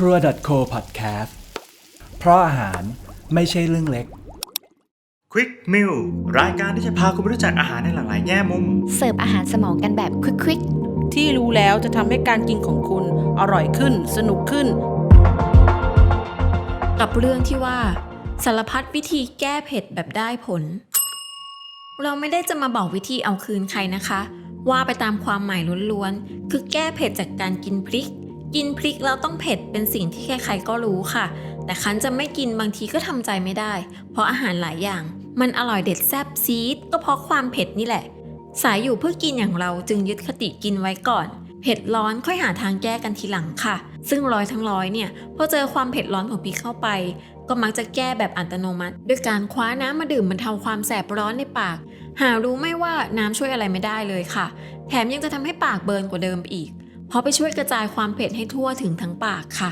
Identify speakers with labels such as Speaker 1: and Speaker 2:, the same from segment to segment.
Speaker 1: ครัว .co podcast เพราะอาหารไม่ใช่เรื่องเล็ก
Speaker 2: Quick Meal รายการที่จะพาคุณไปรู้จักอาหารในหลากหลายแง่มุม
Speaker 3: เสิร์ฟอาหารสมองกันแบบควิก
Speaker 4: ที่รู้แล้วจะทำให้การกินของคุณอร่อยขึ้น สนุกขึ้น
Speaker 5: กับเรื่องที่ว่า สารพัดวิธีแก้เผ็ดแบบได้ผล เราไม่ได้จะมาบอกวิธีเอาคืนใครนะคะ ว่าไปตามความหมายล้วนๆ คือแก้เผ็ดจากการกินพริก กินพริกแล้วต้องเผ็ดเป็นสิ่งที่ใครๆก็รู้ค่ะ แต่คันจะไม่กินบางทีก็ทำใจไม่ได้ เพราะอาหารหลายอย่าง มันอร่อยเด็ดแซ่บซีดก็เพราะความเผ็ดนี่แหละ สายอยู่เพื่อกินอย่างเราจึงยึดคติกินไว้ก่อน เผ็ดร้อนค่อยหาทางแก้กันทีหลังค่ะ ซึ่งร้อยทั้งร้อยเนี่ยพอเจอความเผ็ดร้อนของพริกเข้าไป ก็มักจะแก้แบบอัตโนมัติ ด้วยการคว้าน้ำมาดื่มบรรเทาความแสบร้อนในปาก หารู้ไม่ว่าน้ำช่วยอะไรไม่ได้เลยค่ะ แถมยังจะทำให้ปากเบิร์นกว่าเดิมอีก ราะไปช่วยกระจายความเผ็ดให้ทั่วถึงทั้งปากค่ะ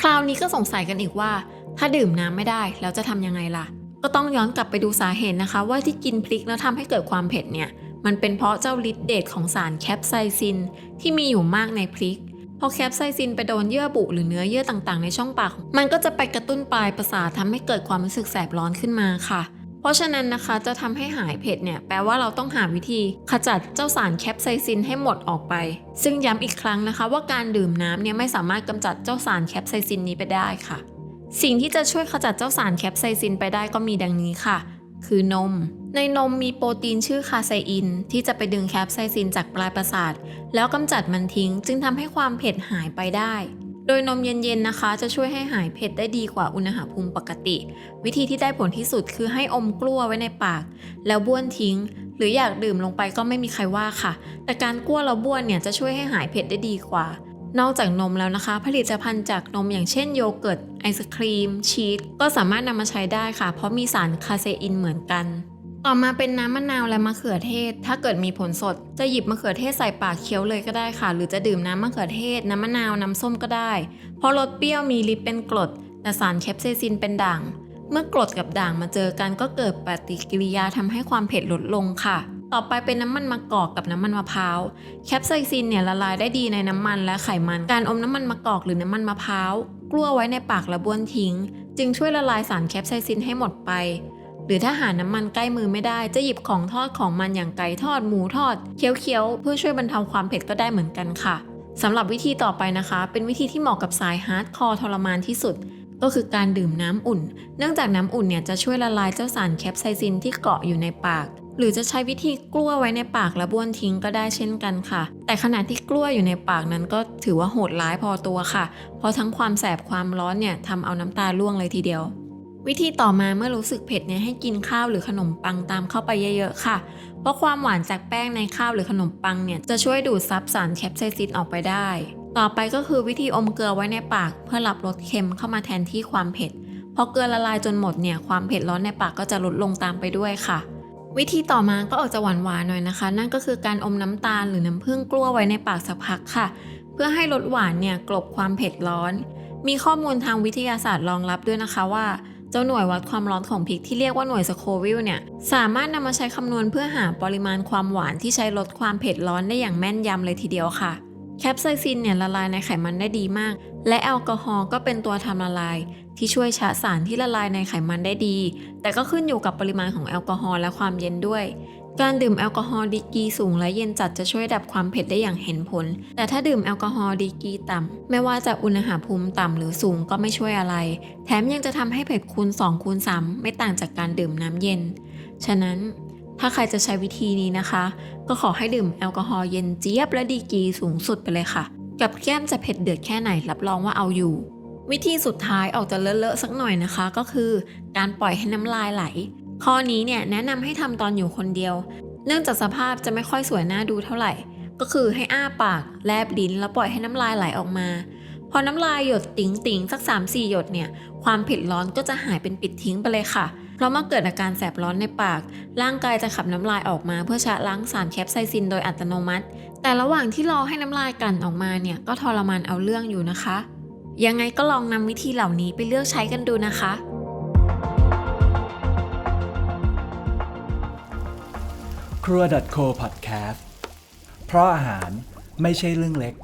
Speaker 5: คราวนี้ก็สงสัยกันอีกว่า ถ้าดื่มน้ำไม่ได้แล้วจะทำยังไงล่ะ ก็ต้องย้อนกลับไปดูสาเหตุนะคะ ว่าที่กินพริกแล้วทำให้เกิดความเผ็ดเนี่ย มันเป็นเพราะเจ้าฤทธิ์เดชของสารแคปไซซิน ที่มีอยู่มากในพริกพอแคปไซซินไปโดนเยื่อบุหรือเนื้อเยื่อต่างๆ ในช่องปาก มันก็จะไปกระตุ้นปลายประสาททำให้เกิดความรู้สึกแสบร้อนขึ้นมาค่ะ ราะฉะนั้นนะคะจะทำให้หายเผ็ดเนี่ยแปลว่าเราต้องหาวิธีขจัดเจ้าสารแคปไซซินให้หมดออกไป ซึ่งย้ำอีกครั้งนะคะ ว่าการดื่มน้ำเนี่ยไม่สามารถกำจัดเจ้าสารแคปไซซินนี้ไปได้ค่ะ สิ่งที่จะช่วยขจัดเจ้าสารแคปไซซินไปได้ก็มีดังนี้ค่ะ คือนม ในนมมีโปรตีนชื่อคาไซอิน ที่จะไปดึงแคปไซซินจากปลายประสาท แล้วกำจัดมันทิ้ง จึงทำให้ความเผ็ดหายไปได้ โดยนมเย็นๆนะคะ จะช่วยให้หายเผ็ดได้ดีกว่าอุณหภูมิปกติ วิธีที่ได้ผลที่สุดคือให้อมกล้วไว้ในปาก แล้วบ้วนทิ้ง หรืออยากดื่มลงไปก็ไม่มีใครว่าค่ะ แต่การกล้วแล้วบ้วนเนี่ยจะช่วยให้หายเผ็ดได้ดีกว่า นอกจากนมแล้วนะคะ ผลิตภัณฑ์จากนมอย่างเช่นโยเกิร์ตไอศครีม ชีสก็สามารถนำมาใช้ได้ค่ะ เพราะมีสารคาเซอินเหมือนกัน ต่อมาเป็นน้ำมะนาวและมะเขือเทศ ถ้าเกิดมีผลสด จะหยิบมะเขือเทศใส่ปากเคี้ยวเลยก็ได้ค่ะ หรือจะดื่มน้ำมะเขือเทศ น้ำมะนาว น้ำส้มก็ได้ เพราะรสเปรี้ยวมีฤทธิ์เป็นกรด แต่สารแคปไซซินเป็นด่าง เมื่อกรดกับด่างมาเจอกันก็เกิดปฏิกิริยาทำให้ความเผ็ดลดลงค่ะต่อไปเป็นน้ำมันมะกอกกับน้ำมันมะพร้าว แคปไซซินเนี่ยละลายได้ดีในน้ำมันและไขมัน การอมน้ำมันมะกอกหรือน้ำมันมะพร้าวกลั้วไว้ในปากและบ้วนทิ้ง จึงช่วยละลายสารแคปไซซินให้หมดไป หรือถ้าหาน้ำมันใกล้มือไม่ได้จะหยิบของทอดของมันอย่างไก่ทอดหมูทอดเคี้ยวๆเพื่อช่วยบรรเทาความเผ็ดก็ได้เหมือนกันค่ะสำหรับวิธีต่อไปนะคะ เป็นวิธีที่เหมาะกับสายฮาร์ดคอร์ทรมานที่สุด ก็คือการดื่มน้ำอุ่น เนื่องจากน้ำอุ่นเนี่ยจะช่วยละลายเจ้าสารแคปไซซินที่เกาะอยู่ในปาก หรือจะใช้วิธีกล้วไว้ในปากและบ้วนทิ้งก็ได้เช่นกันค่ะ แต่ขณะที่กล้วอยู่ในปากนั้นก็ถือว่าโหดร้ายพอตัวค่ะ เพราะทั้งความแสบความร้อนเนี่ยทำเอาน้ำตาล่วงเลยทีเดียว วิธีต่อมาเมื่อรู้สึกเผ็ดเนี่ยให้กินข้าวหรือขนมปังตามเข้าไปเยอะๆค่ะ เพราะความหวานจากแป้งในข้าวหรือขนมปังเนี่ยจะช่วยดูดซับสารแคปไซซินออกไปได้ ต่อไปก็คือวิธีอมเกลือไว้ในปาก เพื่อรับรสเค็มเข้ามาแทนที่ความเผ็ดพอเกลือละลายจนหมดเนี่ยความเผ็ดร้อนในปากก็จะลดลงตามไปด้วยค่ะ วิธีต่อมาก็ออกจะหวานหวานๆหน่อยนะคะ นั่นก็คือการอมน้ำตาลหรือน้ำผึ้งกล้วไว้ในปากสักพักค่ะ เพื่อให้รสหวานเนี่ยกลบความเผ็ดร้อน มีข้อมูลทางวิทยาศาสตร์รองรับด้วยนะคะว่า เจ้าหน่วยวัดความร้อนของพริกที่เรียกว่าหน่วยสโควิลเนี่ย สามารถนำมาใช้คำนวณเพื่อหาปริมาณความหวานที่ใช้ลดความเผ็ดร้อนได้อย่างแม่นยำเลยทีเดียวค่ะ แคปไซซินเนี่ยละลายในไขมันได้ดีมาก และแอลกอฮอล์ก็เป็นตัวทำละลาย ที่ช่วยชะสารที่ละลายในไขมันได้ดี แต่ก็ขึ้นอยู่กับปริมาณของแอลกอฮอล์และความเย็นด้วย การดื่มแอลกอฮอล์ดีกรีสูงและเย็นจัดจะช่วยดับความเผ็ดได้อย่างเห็นผล แต่ถ้าดื่มแอลกอฮอล์ดีกรีต่ำไม่ว่าจะอุณหภูมิต่ำหรือสูงก็ไม่ช่วยอะไร แถมยังจะทำให้เผ็ดคูณ2คูณ3ไม่ต่างจากการดื่มน้ำเย็น ฉะนั้นถ้าใครจะใช้วิธีนี้นะคะ ก็ขอให้ดื่มแอลกอฮอล์เย็นเจี๊ยบและดีกรีสูงสุดไปเลยค่ะ กับแก้มจะเผ็ดเดือดแค่ไหนรับรองว่าเอาอยู่ วิธีสุดท้ายออกจะเลอะๆสักหน่อยนะคะ ก็คือ การปล่อยให้น้ำลายไหล ข้อนี้เนี่ยแนะนำให้ทำตอนอยู่คนเดียว เนื่องจากสภาพจะไม่ค่อยสวยน่าดูเท่าไหร่ ก็คือให้อ้าปาก แลบลิ้น แล้วปล่อยให้น้ำลายไหลออกมา พอน้ำลายหยดติ๋งติงสัก 3-4 หยดเนี่ย ความเผ็ดร้อนก็จะหายเป็นปิดทิ้งไปเลยค่ะเพราะเมื่อเกิดอาการแสบร้อนในปาก ร่างกายจะขับน้ำลายออกมาเพื่อชะล้างสารแคปไซซินโดยอัตโนมัติ แต่ระหว่างที่รอให้น้ำลายกลั่นออกมาเนี่ยก็ทรมานเอาเรื่องอยู่นะคะ ยังไงก็ลองนำวิธีเหล่านี้ไปเลือกใช้กันดูนะคะ
Speaker 1: ครัว .co podcast เพราะอาหารไม่ใช่เรื่องเล็ก